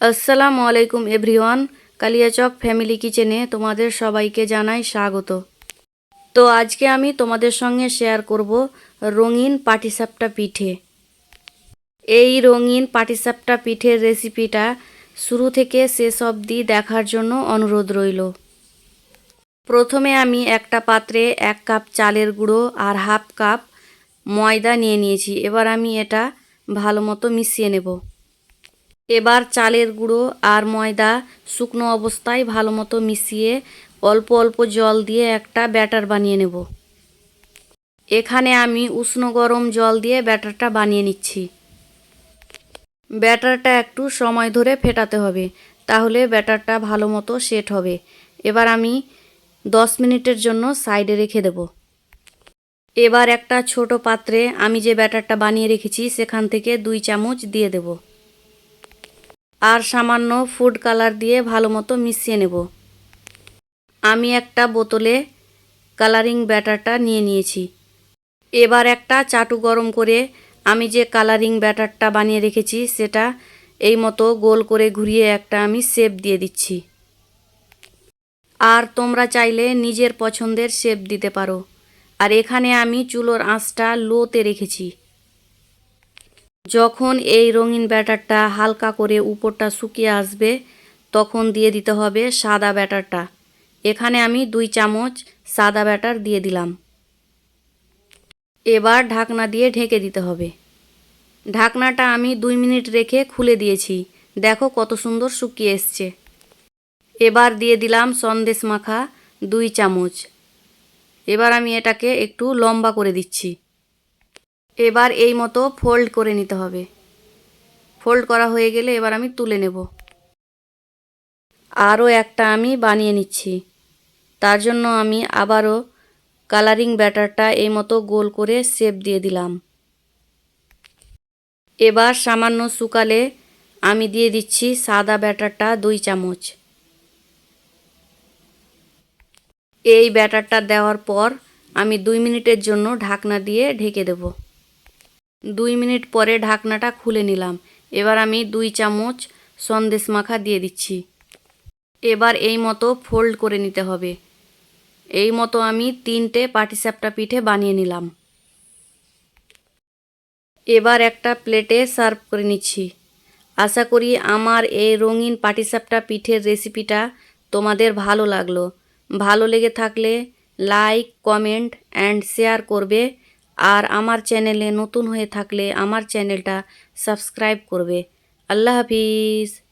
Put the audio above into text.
আসসালামু আলাইকুম everyone, Kaliachak family কিচেনে তোমাদের সবাইকে জানাই স্বাগত। তো আজকে আমি তোমাদের সঙ্গে শেয়ার করব রঙিন পাটিসাপটা পিঠে। এই রঙিন পাটিসাপটা পিঠের রেসিপিটা শুরু থেকে শেষ অবধি দেখার জন্য অনুরোধ রইল। প্রথমে আমি একটা পাত্রে এক কাপ চালের গুঁড়ো আর হাফ কাপ ময়দা নিয়ে নিয়েছি। এবার আমি এটা ভালো মতো মিশিয়ে নেব। এবার চালের গুঁড়ো আর ময়দা শুকনো অবস্থায় ভালো মতো মিশিয়ে অল্প অল্প জল দিয়ে একটা ব্যাটার বানিয়ে নেব। এখানে আমি উষ্ণ গরম জল দিয়ে ব্যাটারটা বানিয়ে নিচ্ছি। ব্যাটারটা একটু সময় ধরে ফেটাতে হবে, তাহলে ব্যাটারটা ভালো মতো সেট হবে। এবার আমি দশ মিনিটের জন্য সাইডে রেখে দেব। এবার একটা ছোট পাত্রে আমি যে ব্যাটারটা বানিয়ে রেখেছি, সেখান থেকে দুই চামচ দিয়ে দেব। আর সামান্য ফুড কালার দিয়ে ভালো মতো মিশিয়ে নেব। আমি একটা বোতলে কালারিং ব্যাটারটা নিয়ে নিয়েছি। এবার একটা চাটু গরম করে আমি যে কালারিং ব্যাটারটা বানিয়ে রেখেছি, সেটা এই মতো গোল করে ঘুরিয়ে একটা আমি শেপ দিয়ে দিচ্ছি। আর তোমরা চাইলে নিজের পছন্দের শেপ দিতে পারো। আর এখানে আমি চুলোর আঁচটা লোতে রেখেছি। যখন এই রঙিন ব্যাটারটা হালকা করে উপরটা শুকিয়ে আসবে, তখন দিয়ে দিতে হবে সাদা ব্যাটারটা। এখানে আমি দুই চামচ সাদা ব্যাটার দিয়ে দিলাম। এবার ঢাকনা দিয়ে ঢেকে দিতে হবে। ঢাকনাটা আমি দুই মিনিট রেখে খুলে দিয়েছি। দেখো কত সুন্দর শুকিয়ে এসছে। এবার দিয়ে দিলাম সন্দেশ মাখা দুই চামচ। এবার আমি এটাকে একটু লম্বা করে দিচ্ছি। এবার এই মতো ফোল্ড করে নিতে হবে। ফোল্ড করা হয়ে গেলে এবার আমি তুলে নেব। আরও একটা আমি বানিয়ে নিচ্ছি। তার জন্য আমি আবারও কালারিং ব্যাটারটা এই মতো গোল করে শেপ দিয়ে দিলাম। এবার সামান্য শুকালে আমি দিয়ে দিচ্ছি সাদা ব্যাটারটা দুই চামচ। এই ব্যাটারটা দেওয়ার পর আমি দুই মিনিটের জন্য ঢাকনা দিয়ে ঢেকে দেব। দুই মিনিট পরে ঢাকনাটা খুলে নিলাম। এবার আমি দুই চামচ সন্দেশ মাখা দিয়ে দিচ্ছি। এবার এই মতো ফোল্ড করে নিতে হবে। এই মতো আমি তিনটে পাটিসাপটা পিঠে বানিয়ে নিলাম। এবার একটা প্লেটে সার্ভ করে নিচ্ছি। আশা করি আমার এই রঙিন পাটিসাপটা পিঠের রেসিপিটা তোমাদের ভালো লাগল। ভালো লেগে থাকলে লাইক, কমেন্ট, অ্যান্ড শেয়ার করবে। আর আমার চ্যানেলে নতুন হয়ে থাকলে আমার চ্যানেলটা সাবস্ক্রাইব করবে। আল্লাহ হাফিজ।